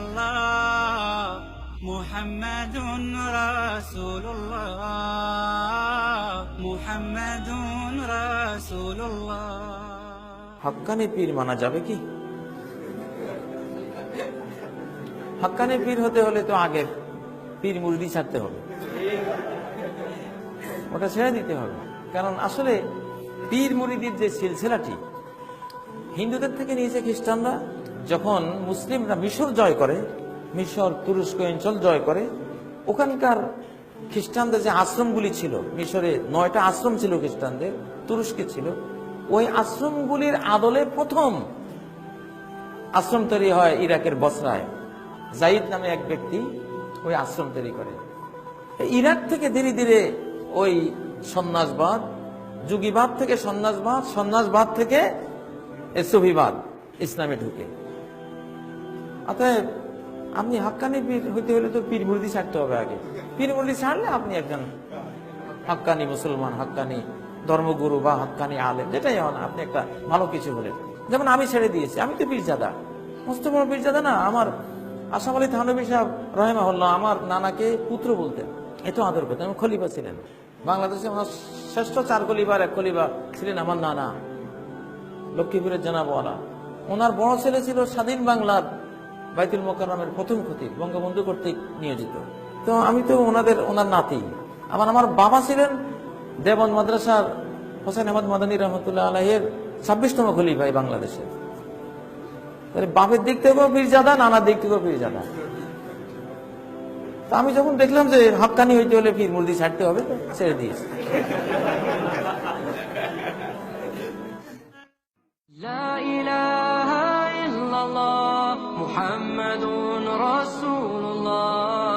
আল্লাহ মুহাম্মাদুন রাসূলুল্লাহ মুহাম্মাদুন রাসূলুল্লাহ। হাক্কানি পীর মানা যাবে কি? হাক্কানে পীর হতে হলে তো আগে পীর মুরিদি ছাড়তে হবে। ওটা ছেড়ে দিতে হবে। কারণ আসলে পীর মুরিদির যে সিলসিলাটি, হিন্দুদের থেকে নিয়েছে খ্রিস্টানরা যখন মুসলিমরা মিশর জয় করে, মিশর তুরস্ক অঞ্চল জয় করে, ওখানকার খ্রিস্টানদের যে আশ্রমগুলি ছিল, মিশরে নয়টা আশ্রম ছিল খ্রিস্টানদের, তুরস্কে ছিল, ওই আশ্রমগুলির আদলে প্রথম আশ্রম তৈরি হয় ইরাকের বসরায়। জাইদ নামে এক ব্যক্তি ওই আশ্রম তৈরি করে। ইরাক থেকে ধীরে ধীরে ওই সন্ন্যাসবাদ, যুগীবাদ থেকে সন্ন্যাসবাদ সন্ন্যাসবাদ থেকে এ সুফিবাদ ইসলামে ঢুকে। অতএব আপনি হাক্কানি পীর হইতে হলে তো পীর মুরদি ছাড়তে হবে আগে। পীর মুরদি ছাড়লে আপনি একজন হাক্কানি মুসলমান হাক্কানি ধর্মগুরু বা হাক্কানি আলেম, যেটাই হন আপনি একটা ভালো কিছু হলেন। যেমন আমি ছেড়ে দিয়েছি, আমি তো পীরজাদা। মস্ত বড় পীরজাদা না, আমার আসাম আলী থানবী সাহেব রহেমাহুল্লাহ, আমার নানাকে পুত্র বলতেন। এত আদর করতেন আমি খলিফা ছিলেন। বাংলাদেশে ওনার শ্রেষ্ঠ চার খলিফার এক খলিফা ছিলেন আমার নানা, লক্ষ্মীপুরের জানাবওয়ালা। ওনার বড় ছেলে ছিল স্বাধীন বাংলার বাইতুল মোকাররমের প্রথম খতিব বঙ্গবন্ধু কর্তৃক নিয়োজিত। তো আমি তো ওনাদের, ওনার নাতি। আমার আমার বাবা ছিলেন দেবন মাদ্রাসার হোসেন আহমদ মাদানী রহমতুল্লাহ আলাহের ছাব্বিশতম খলিফা এই বাংলাদেশের তাহলে বাপের দিক থেকেও পীরজাদা, নানার দিক থেকেও পীরজাদা। তা আমি যখন দেখলাম যে হাক্কানি হইতে হলে পীর মুরদি ছাড়তে হবে ছেড়ে দিয়েছি। محمد رسول الله.